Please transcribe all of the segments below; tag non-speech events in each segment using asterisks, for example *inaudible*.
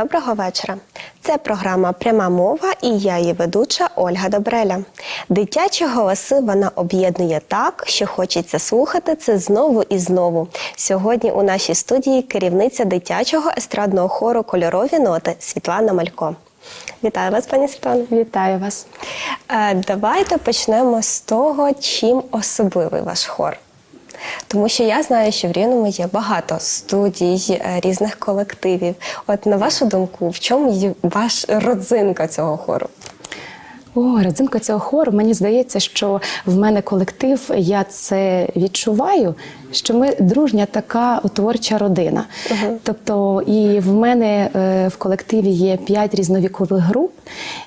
Доброго вечора. Це програма Пряма мова і я її ведуча Ольга Добреля. Дитячі голоси вона об'єднує так, що хочеться слухати це знову і знову. Сьогодні у нашій студії керівниця дитячого естрадного хору Кольорові ноти Світлана Малько. Вітаю вас, пані Світлано. Вітаю вас. Е, Давайте почнемо з того, чим особливий ваш хор. Тому що я знаю, що в Рівному є багато студій, е, різних колективів. От на вашу думку, в чому є ваш родзинка цього хору? О, родзинка цього хору. Мені здається, що в мене колектив, я це відчуваю. Що ми дружня така творча родина. Тобто, і в мене е, в колективі є п'ять різновікових груп,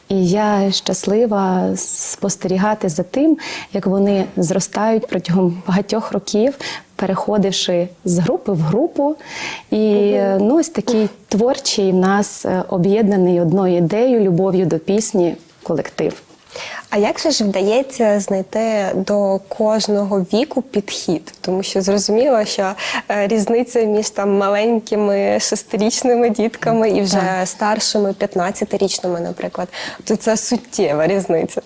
і я щаслива спостерігати за тим, як вони зростають протягом багатьох років, переходивши з групи в групу. І е, ну, ось такий творчий в нас е, об'єднаний одною ідеєю, любов'ю до пісні колектив. А як же ж вдається знайти до кожного віку підхід? Тому що зрозуміло, що е, різниця між там маленькими шестирічними дітками і вже старшими 15-річними, наприклад, то це суттєва різниця.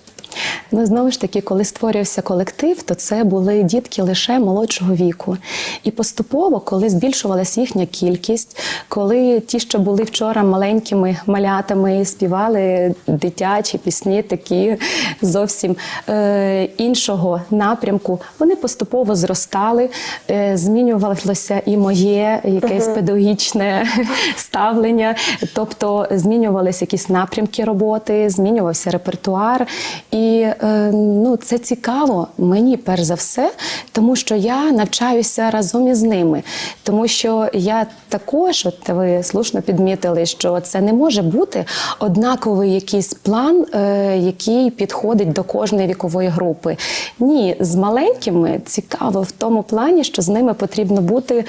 Ну, знову ж таки, коли створювався колектив, то це були дітки лише молодшого віку. І поступово, коли збільшувалася їхня кількість, коли ті, що були вчора маленькими малятами, співали дитячі пісні, такі зовсім е, іншого напрямку, вони поступово зростали, е, змінювалося і моє якесь педагогічне *laughs* ставлення, тобто змінювалися якісь напрямки роботи, змінювався репертуар. І ну, це цікаво мені перш за все, тому що я навчаюся разом із ними. Тому що я також, от ви слушно підмітили, що це не може бути однаковий якийсь план, е, який підходить до кожної вікової групи. Ні, з маленькими цікаво в тому плані, що з ними потрібно бути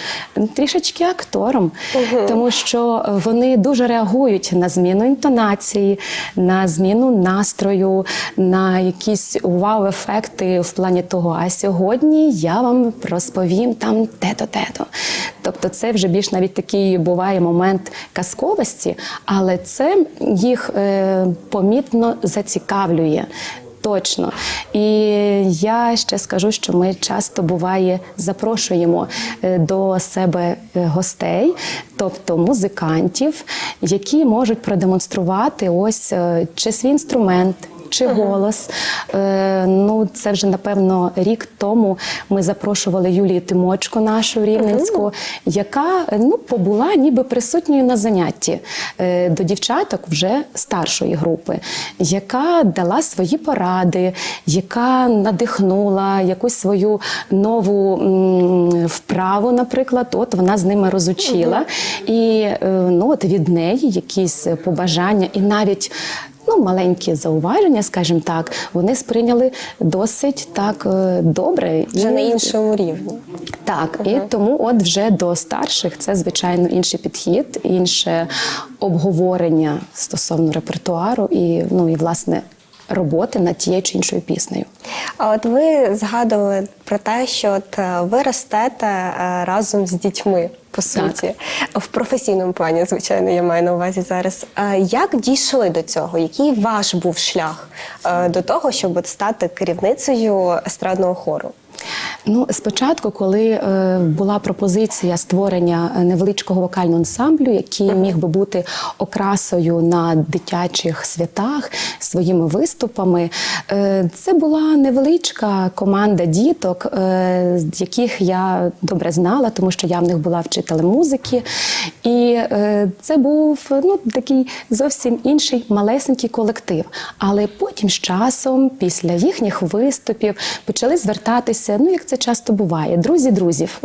трішечки актором, тому що вони дуже реагують на зміну інтонації, на зміну настрою, на якісь вау-ефекти в плані того. А сьогодні я вам розповім там те-то, те-то. Тобто, це вже більш навіть такий буває момент казковості, але це їх е, помітно зацікавлює. Точно. І я ще скажу, що ми часто буває запрошуємо е, до себе е, гостей, тобто музикантів, які можуть продемонструвати ось е, чи свій інструмент. Чи голос? Е, ну, це вже напевно рік тому ми запрошували Юлію Тимочко, нашу рівненську, яка ну, побула ніби присутньою на занятті е, до дівчаток вже старшої групи, яка дала свої поради, яка надихнула якусь свою нову м, вправу, наприклад, от вона з ними розучила. І е, ну, от від неї якісь побажання, і навіть ну, маленькі зауваження, скажімо так, вони сприйняли досить так е, добре. Вже І- на іншому рівні. Так, і тому от вже до старших це звичайно інший підхід, інше обговорення стосовно репертуару і ну і власне роботи над тією чи іншою піснею. А от ви згадували про те, що от ви ростете е, разом з дітьми, по суті, в професійному плані, звичайно, я маю на увазі зараз. Як дійшли до цього? Який ваш був шлях е, до того, щоб от стати керівницею естрадного хору? Ну, спочатку, коли е, була пропозиція створення е, невеличкого вокального ансамблю, який міг би бути окрасою на дитячих святах своїми виступами, е, це була невеличка команда діток, е, яких я добре знала, тому що я в них була вчителем музики. І е, це був ну, такий зовсім інший малесенький колектив. Але потім з часом, після їхніх виступів, почали звертатися, ну як це часто буває, друзі друзів.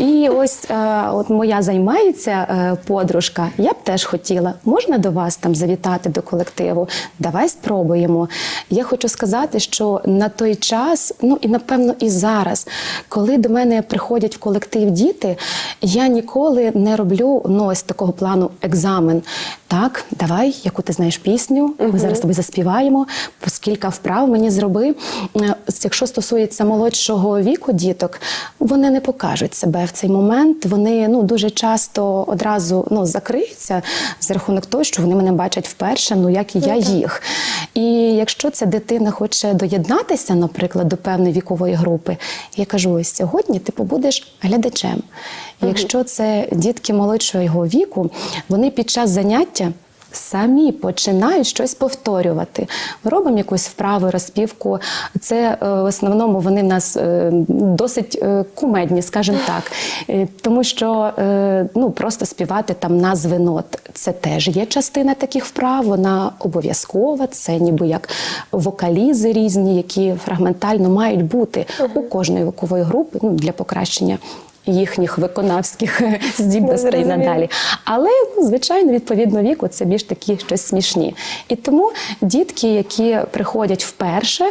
І ось е, от моя займається е, подружка. Я б теж хотіла. Можна до вас там завітати до колективу? Давай спробуємо. Я хочу сказати, що на той час, ну і напевно і зараз, коли до мене приходять в колектив діти, я ніколи не роблю ну, ось такого плану екзамен. Так, давай, яку ти знаєш пісню, ми зараз тобі заспіваємо. Скільки вправ мені зроби. Е, Якщо стосується молодшого віку діток, вони не покажуть себе в цей момент. Вони ну дуже часто одразу ну закриються за рахунок того, що вони мене бачать вперше, ну як і я їх. І якщо ця дитина хоче доєднатися, наприклад, до певної вікової групи, я кажу: ось сьогодні ти побудеш глядачем. Якщо це дітки молодшого віку, вони під час заняття. Самі починають щось повторювати. Ми робимо якусь вправу, розпівку. Це е, в основному вони в нас е, досить е, кумедні, скажімо так. Тому що ну, просто співати там назви нот це теж є частина таких вправ. Вона обов'язкова. Це ніби як вокалізи різні, які фрагментально мають бути у кожної вікової групи ну, для покращення їхніх виконавських *laughs* здібностей надалі. Але, ну, звичайно, відповідно віку це більш такі щось смішні. І тому дітки, які приходять вперше,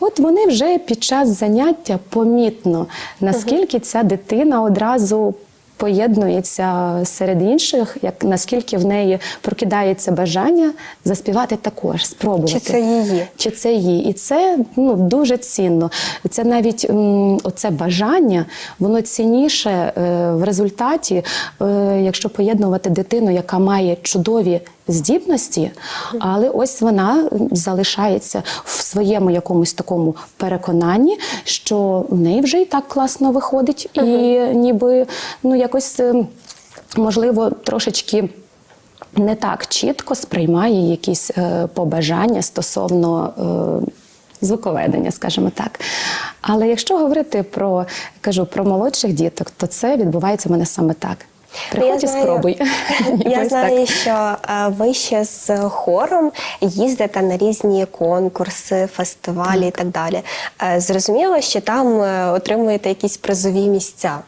от вони вже під час заняття помітно, наскільки ця дитина одразу. Поєднується серед інших, як наскільки в неї прокидається бажання заспівати також, спробувати. Чи це її? Чи це її? І це ну, дуже цінно. Це навіть м, оце бажання, воно цінніше е, в результаті, е, якщо поєднувати дитину, яка має чудові здібності, але ось вона залишається в своєму якомусь такому переконанні, що в неї вже і так класно виходить, і ніби ну якось е, можливо трошечки. Не так чітко сприймає якісь е, побажання стосовно е, звуковедення, скажімо так. Але якщо говорити про кажу про молодших діток, то це відбувається в мене саме так. Приходь і спробуй. *laughs* Я знаю, що е, ви ще з хором їздите на різні конкурси, фестивалі і так далі. Е, Зрозуміло, що там е, отримуєте якісь призові місця.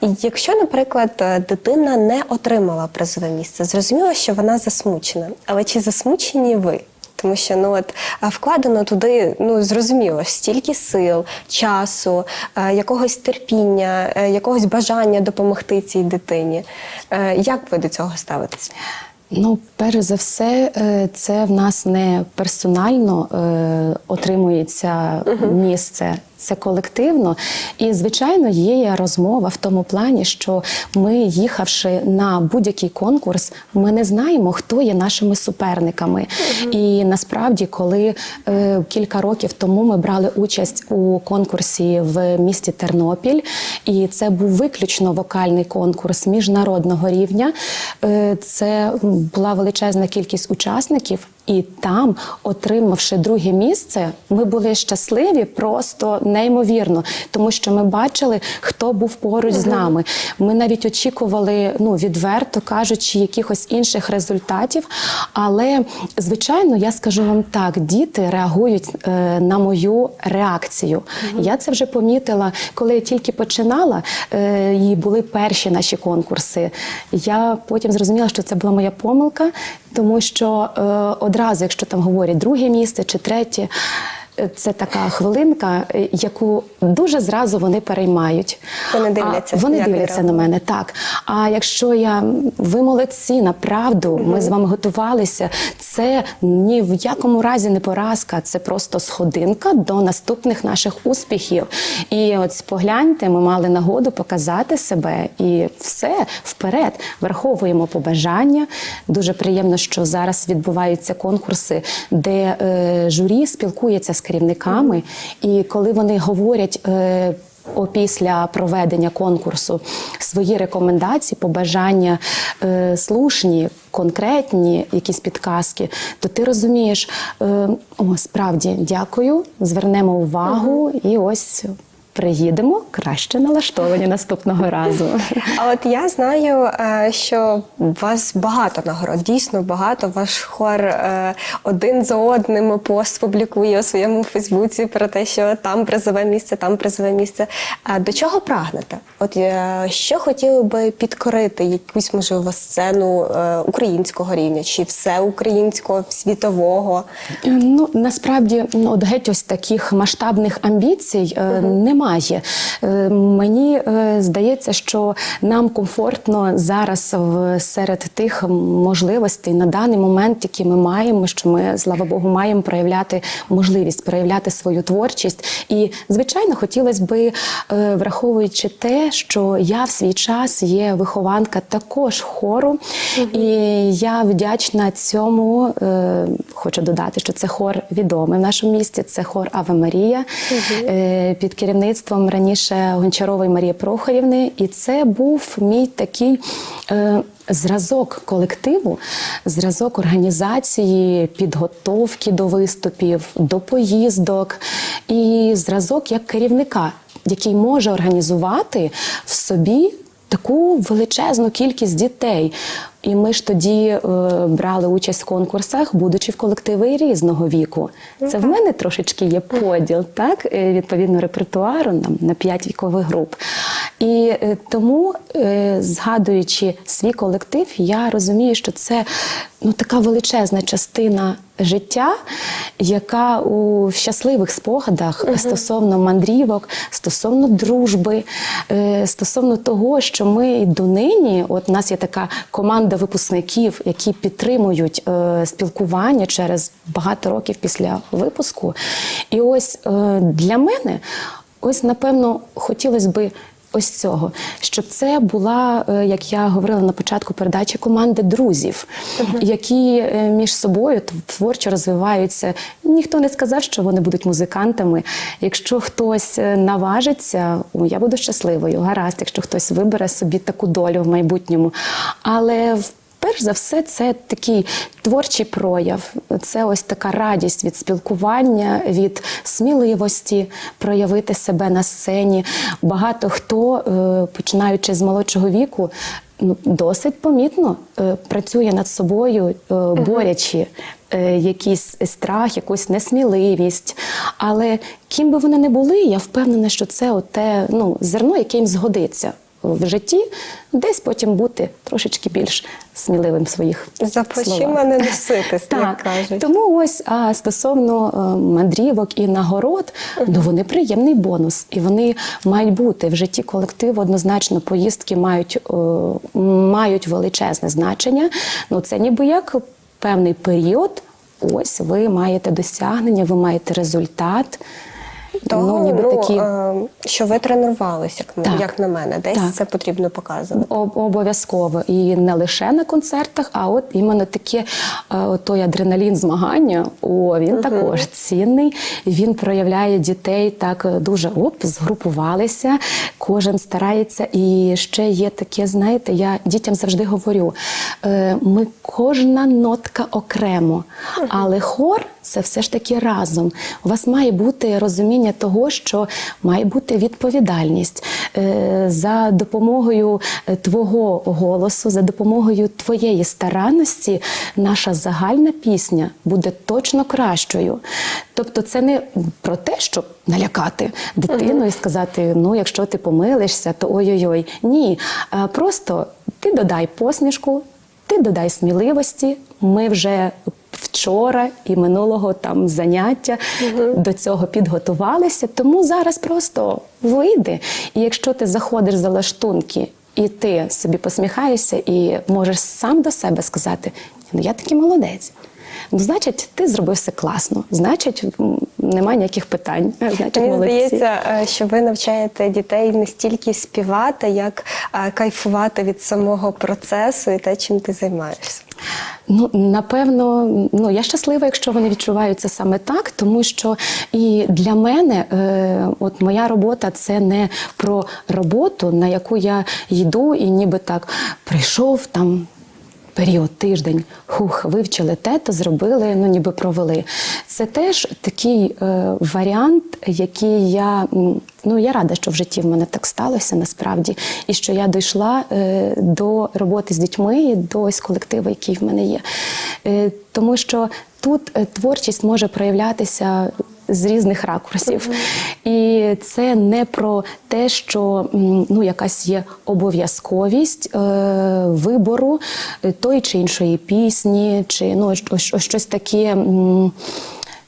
І якщо, наприклад, дитина не отримала призове місце, зрозуміло, що вона засмучена. Але чи засмучені ви? Тому що ну от вкладено туди, ну зрозуміло, стільки сил, часу, е, якогось терпіння, е, якогось бажання допомогти цій дитині. Е, Як ви до цього ставитесь? Ну, перш за все, це в нас не персонально отримується місце. Це колективно, і звичайно є розмова в тому плані, що ми, їхавши на будь-який конкурс, ми не знаємо, хто є нашими суперниками. І насправді, коли е, кілька років тому ми брали участь у конкурсі в місті Тернопіль, і це був виключно вокальний конкурс міжнародного рівня. Е, Це була величезна кількість учасників. І там, отримавши друге місце, ми були щасливі просто неймовірно, тому що ми бачили, хто був поруч з нами. Ми навіть очікували, ну відверто кажучи, якихось інших результатів. Але звичайно, я скажу вам так: діти реагують е, на мою реакцію. Я це вже помітила, коли я тільки починала, е, і були перші наші конкурси. Я потім зрозуміла, що це була моя помилка, тому що е, одразу, якщо там говорять друге місце чи третє. е, Це така хвилинка, е, яку дуже зразу вони переймають. Вони дивляться, А, вони дивляться на мене, так. А якщо я ви молодці, направду, ми з вами готувалися. Це ні в якому разі не поразка, це просто сходинка до наступних наших успіхів. І от погляньте, ми мали нагоду показати себе і все вперед. Враховуємо побажання. Дуже приємно, що зараз відбуваються конкурси, де е, журі спілкується з керівниками, і коли вони говорять. Е, Опісля проведення конкурсу свої рекомендації, побажання е, слушні, конкретні, якісь підказки, то ти розумієш, е, о, справді дякую, звернемо увагу і ось приїдемо краще налаштовані наступного разу. А от я знаю, е, що у вас багато нагород, дійсно багато. Ваш хор е, один за одним пост публікує у своєму Фейсбуці про те, що там призове місце, там призове місце. До чого прагнете? От е, що хотіли би підкорити якусь можливо сцену українського рівня чи всеукраїнського, світового? Ну насправді от геть ось таких масштабних амбіцій е, немає. Немає. Е, Мені е, здається, що нам комфортно зараз серед тих можливостей на даний момент, які ми маємо, що ми, слава Богу, маємо проявляти можливість проявляти свою творчість. І, звичайно, хотілося би, е, враховуючи те, що я в свій час є вихованка також хору, і я вдячна цьому. Хочу додати, що це хор відомий в нашому місті. Це хор Аве Марія під керівництвом раніше Гончарової Марії Прохорівни. І це був мій такий. е, Зразок колективу, зразок організації, підготовки до виступів, до поїздок, і зразок як керівника, який може організувати в собі таку величезну кількість дітей. І ми ж тоді е, брали участь в конкурсах, будучи в колективи різного віку. Це в мене трошечки є поділ, *laughs* так е, відповідно репертуару нам на п'ять вікових груп. І е, тому, е, згадуючи свій колектив, я розумію, що це ну така величезна частина життя, яка у щасливих спогадах стосовно мандрівок, стосовно дружби, е, стосовно того, що ми донині, от у нас є така команда випускників, які підтримують е, спілкування через багато років після випуску. І ось е, для мене, ось напевно, хотілося би. Ось цього, щоб це була, е, як я говорила на початку передачі, команда друзів, які е, між собою творчо розвиваються. Ніхто не сказав, що вони будуть музикантами. Якщо хтось е, наважиться, я буду щасливою, гаразд, якщо хтось вибере собі таку долю в майбутньому. Але в Перш за все, це такий творчий прояв. Це ось така радість від спілкування, від сміливості проявити себе на сцені. Багато хто, е, починаючи з молодшого віку, ну досить помітно е, працює над собою, е, борячи. Якийсь страх, якусь несміливість. Але ким би вони не були, я впевнена, що це оте ну, зерно, яке їм згодиться в житті, десь потім бути трошечки більш сміливим в своїх За плечима не носитись, як Так, кажуть. тому ось а стосовно е, мандрівок і нагород, ну вони приємний бонус, і вони мають бути в житті колективу. Однозначно, поїздки мають, е, мають величезне значення. Ну це ніби як певний період. Ось ви маєте досягнення, ви маєте результат. Того, ну, ніби такі е, що ви тренувалися, як, Так. як на мене, десь Так. це потрібно показувати. Об- Обов'язково і не лише на концертах, а от іменно таке е, той адреналін змагання. О, він також цінний. Він проявляє дітей так е, дуже оп, згрупувалися. Кожен старається. І ще є таке, знаєте, я дітям завжди говорю: ми кожна нотка окремо, але хор це все ж таки разом. У вас має бути розуміння того, що має бути відповідальність Е, за допомогою е, твого голосу, за допомогою твоєї старанності, наша загальна пісня буде точно кращою. Тобто, це не про те, щоб налякати дитину і сказати: ну, якщо ти помилишся, то ой-ой-ой. Ні, А просто ти додай посмішку. Ти додай сміливості. Ми вже вчора і минулого там заняття до цього підготувалися. Тому зараз просто вийди. І якщо ти заходиш за лаштунки і ти собі посміхаєшся, і можеш сам до себе сказати: ну я такий молодець. Значить, ти зробив все класно. Значить, немає ніяких питань. Значить, Мені молодці. здається, е, що ви навчаєте дітей не стільки співати, як е, кайфувати від самого процесу і те, чим ти займаєшся. Ну, напевно, ну я щаслива, якщо вони відчувають це саме так, тому що і для мене, е, от моя робота це не про роботу, на яку я йду, і ніби так прийшов там. Період тиждень, хух, вивчили те, то зробили, ну ніби провели. Це теж такий е, варіант, який я ну я рада, що в житті в мене так сталося насправді, і що я дійшла е, до роботи з дітьми до ось колективу, який в мене є. Е, тому що тут е, творчість може проявлятися з різних ракурсів. І це не про те, що ну, якась є обов'язковість е, вибору е, тої чи іншої пісні, чи ну, ось- ось ось щось таке. м,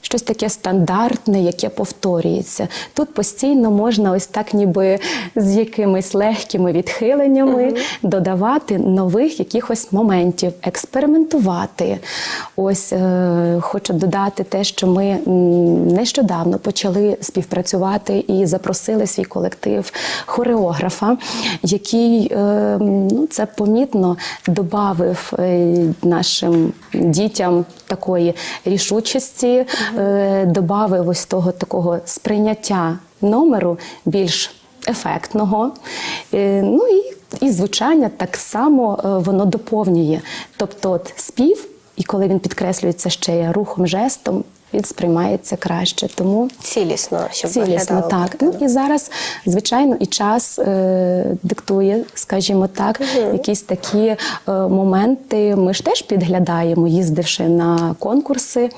щось таке стандартне, яке повторюється. Тут постійно можна ось так, ніби з якимись легкими відхиленнями додавати нових якихось моментів, експериментувати. Ось е, хочу додати те, що ми нещодавно почали співпрацювати і запросили свій колектив хореографа, який е, ну, це помітно додавив е, нашим дітям такої рішучості, е, ось того такого сприйняття номеру більш ефектного. Е, Ну і, і звучання так само е, воно доповнює. Тобто от спів, і коли він підкреслюється ще рухом, жестом, він сприймається краще. Тому Цілісно, щоб Цілісно, так. Ну і зараз, звичайно, і час е, диктує, скажімо так, якісь такі е, моменти. Ми ж теж підглядаємо, їздивши на конкурси.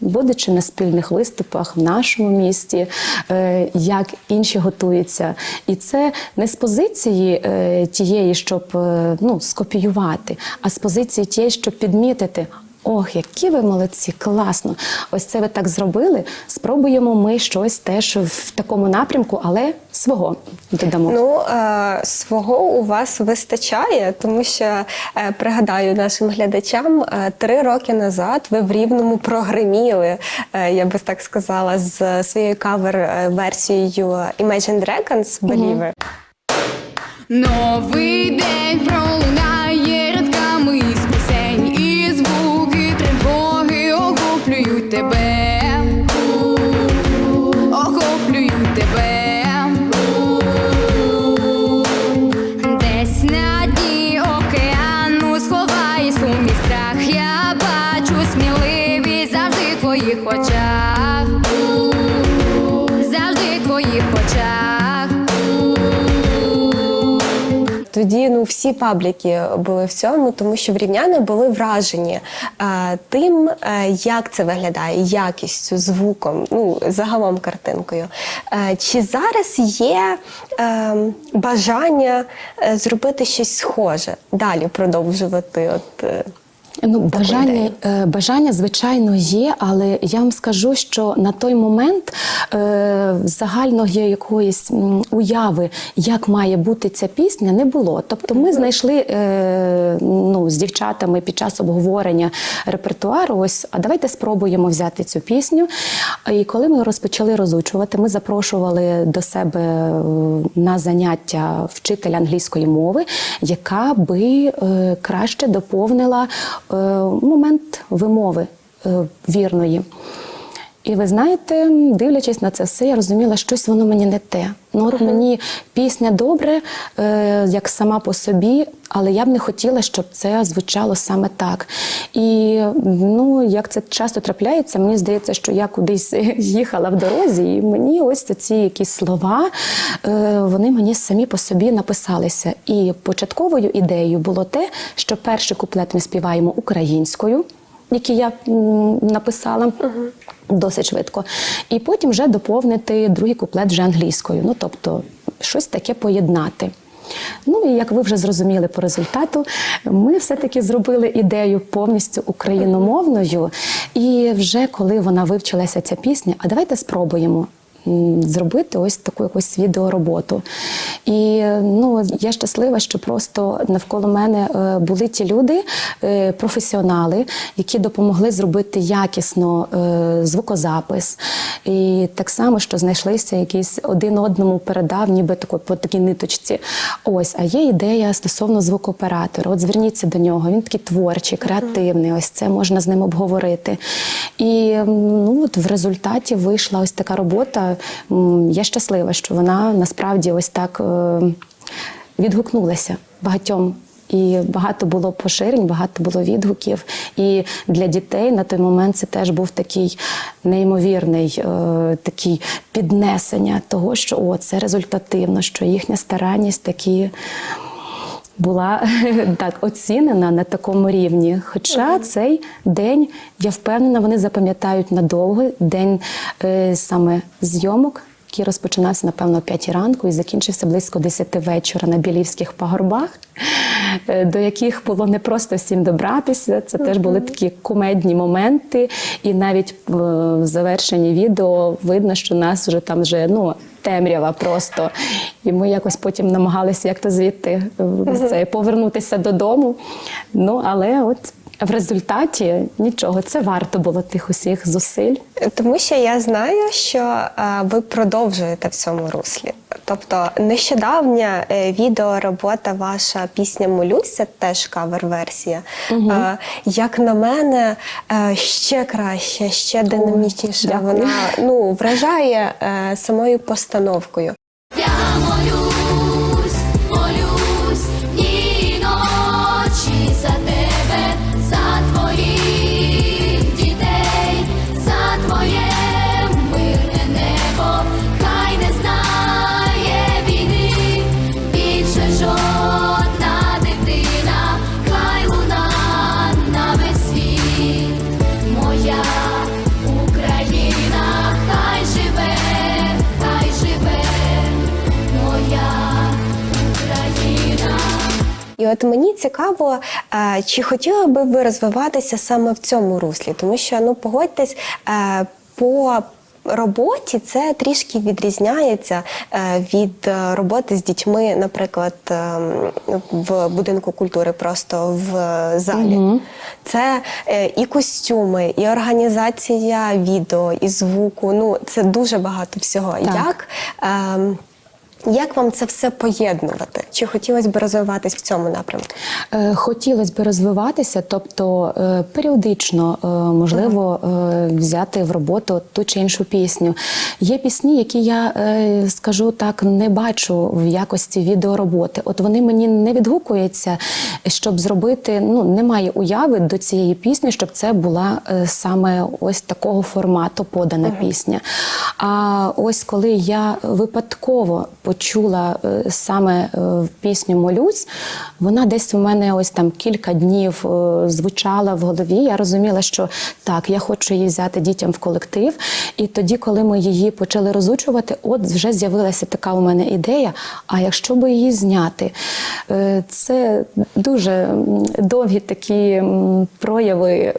Будучи на спільних виступах в нашому місті, е, як інші готуються, і це не з позиції е, тієї, щоб е, ну, скопіювати, а з позиції тієї, щоб підмітити. Ох, які ви молодці, класно! Ось це ви так зробили. Спробуємо ми щось теж в такому напрямку, але свого додамо. Ну, е, свого у вас вистачає, тому що е, пригадаю нашим глядачам, е, три роки назад ви в рівному прогреміли, е, я би так сказала, з своєю кавер-версією Imagine Dragons Believer. Новий день пролунає всі пабліки були в цьому, тому що врівняни рівняни були вражені е, тим, е, як це виглядає, якістю, звуком, ну загалом картинкою. Е, чи зараз є е, бажання е, зробити щось схоже, далі продовжувати? От е, Ну, бажання, е, бажання, звичайно, є, але я вам скажу, що на той момент е, загальної якоїсь м, уяви, як має бути ця пісня, не було. Тобто ми знайшли е, ну, з дівчатами під час обговорення репертуару, ось, а давайте спробуємо взяти цю пісню. І коли ми розпочали розучувати, ми запрошували до себе е, на заняття вчителя англійської мови, яка би е, краще доповнила момент вимови е, вірної. І ви знаєте, дивлячись на це все, я розуміла, що щось воно мені не те. Ну от мені пісня добре, е, як сама по собі, але я б не хотіла, щоб це звучало саме так. І ну, як це часто трапляється, мені здається, що я кудись *laughs* їхала в дорозі, і мені ось ці якісь слова, е, вони мені самі по собі написалися. І початковою ідеєю було те, що перший куплет ми співаємо українською які я м, написала. Досить швидко. І потім вже доповнити другий куплет вже англійською. Ну, тобто, щось таке поєднати. Ну і як ви вже зрозуміли по результату, ми все-таки зробили ідею повністю україномовною. І вже коли вона вивчилася ця пісня, а давайте спробуємо зробити ось таку якусь відеороботу. І ну, я щаслива, що просто навколо мене е, були ті люди, е, професіонали, які допомогли зробити якісно е, звукозапис. І так само, що знайшлися якісь один одному передав, ніби тако, по такій ниточці. Ось, а є ідея стосовно звукооператора. От зверніться до нього. Він такий творчий, креативний. Ось це можна з ним обговорити. І ну, от в результаті вийшла ось така робота. Я щаслива, що вона насправді ось так е, відгукнулася багатьом. І багато було поширень, багато було відгуків. І для дітей на той момент це теж був такий неймовірний е, такий піднесення того, що о, це результативно, що їхня старанність такі була *laughs* так оцінена на такому рівні. Хоча цей день, я впевнена, вони запам'ятають надовго день е, саме зйомок який розпочинався, напевно, о 5 ранку і закінчився близько 10 вечора на Білівських пагорбах, е, до яких було не просто всім добратися. Це теж були такі кумедні моменти. І навіть в в завершенні відео видно, що нас вже там вже ну. Темрява просто. І ми якось потім намагалися як-то звідти е, з це, повернутися додому. Ну, але от в результаті нічого, це варто було тих усіх зусиль. Тому що я знаю, що е, ви продовжуєте в цьому руслі. Тобто нещодавня е, відеоробота ваша пісня Молюсь, це теж кавер-версія. Е, як на мене, е, ще краще, ще динамічніше. Вона ну, вражає самою постановкою. І от мені цікаво, е, чи хотіли би ви розвиватися саме в цьому руслі, тому що ну погодьтесь е, по. Роботі це трішки відрізняється е, від роботи з дітьми, наприклад, е, в будинку культури, просто в залі. Це е, і костюми, і організація відео, і звуку. Ну це дуже багато всього. Так. Як ем, як вам це все поєднувати? Чи хотілося б розвиватись в цьому напрямку? Е, Хотілося б розвиватися, тобто е, періодично е, можливо взяти в роботу ту чи іншу пісню. Є пісні, які я скажу так не бачу в якості відеороботи. От вони мені не відгукуються, щоб зробити. Ну немає уяви до цієї пісні, щоб це була саме ось такого формату подана пісня. А ось коли я випадково почула е, саме е, пісню Молюсь, вона десь у мене ось там кілька днів е, звучала в голові. Я розуміла, що так, я хочу її взяти дітям в колектив. І тоді, коли ми її почали розучувати, от вже з'явилася така у мене ідея. А якщо би її зняти, це дуже довгі такі прояви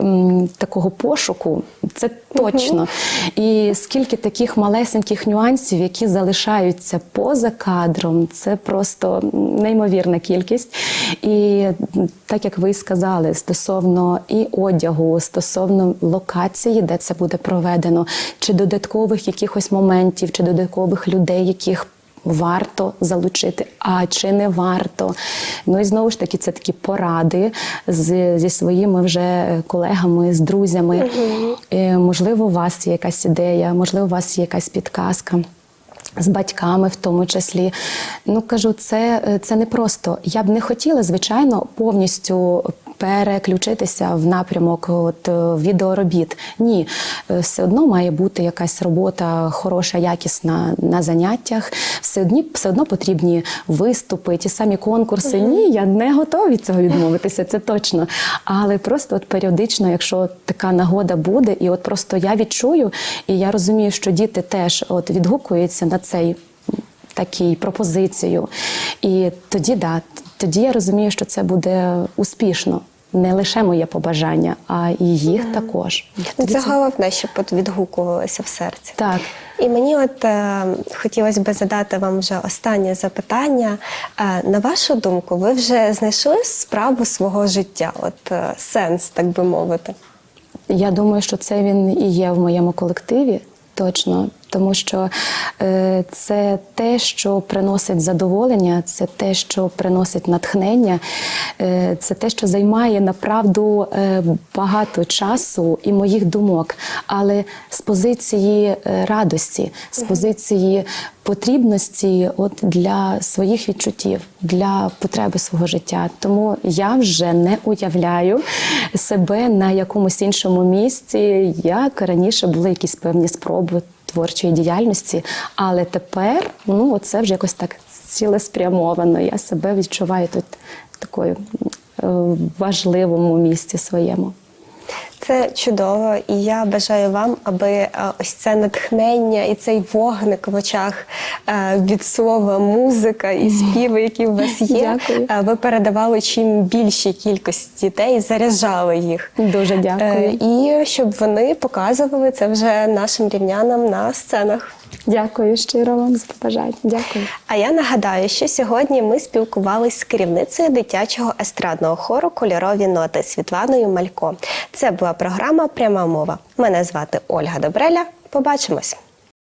такого пошуку. Це точно. І скільки таких малесеньких нюансів, які залишаються поза кадром, це просто неймовірна кількість. І так як ви сказали, стосовно і одягу, стосовно локації, де це буде проведено, чи додаткових якихось моментів, чи додаткових людей, яких Варто залучити, а чи не варто. Ну і знову ж таки, це такі поради з, зі своїми вже колегами, з друзями. Е, можливо, у вас є якась ідея, можливо, у вас є якась підказка. З батьками, в тому числі, ну кажу, це, це не просто. Я б не хотіла, звичайно, повністю переключитися в напрямок от, е, відеоробіт. Ні, Е, все одно має бути якась робота хороша, якісна на заняттях. Все одні все одно потрібні виступи, ті самі конкурси. Ні, я не готова від цього відмовитися, це точно. Але просто от періодично, якщо така нагода буде, і от просто я відчую, і я розумію, що діти теж от відгукуються на цей такий пропозицію. І тоді да, тоді я розумію, що це буде успішно. Не лише моє побажання, а і їх також. Тоді Це головне, щоб от відгукувалося в серці. Так. І мені от е, хотілося б задати вам вже останнє запитання. Е, на вашу думку, ви вже знайшли справу свого життя, от е, сенс, так би мовити? Я думаю, що це він і є в моєму колективі. Точно, тому що е, це те, що приносить задоволення, це те, що приносить натхнення, е, це те, що займає направду е, багато часу і моїх думок, але з позиції радості, з позиції потрібності от для своїх відчуттів, для потреби свого життя. Тому я вже не уявляю себе на якомусь іншому місці, як раніше були якісь певні спроби творчої діяльності, але тепер ну це вже якось так цілеспрямовано. Я себе відчуваю тут в такою е, важливому місці своєму. Це чудово, і я бажаю вам, аби е, ось це натхнення і цей вогник в очах е, від слова музика і співи, які у вас є, Дякую. е, ви передавали чим більшій кількості дітей, заряджали їх. Дуже дякую. І щоб вони показували це вже нашим рівнянам на сценах. Дякую щиро вам за побажання. Дякую. А я нагадаю, що сьогодні ми спілкувалися з керівницею дитячого естрадного хору Кольорові ноти Світланою Малько. Це була програма Пряма мова. Мене звати Ольга Добреля. Побачимось.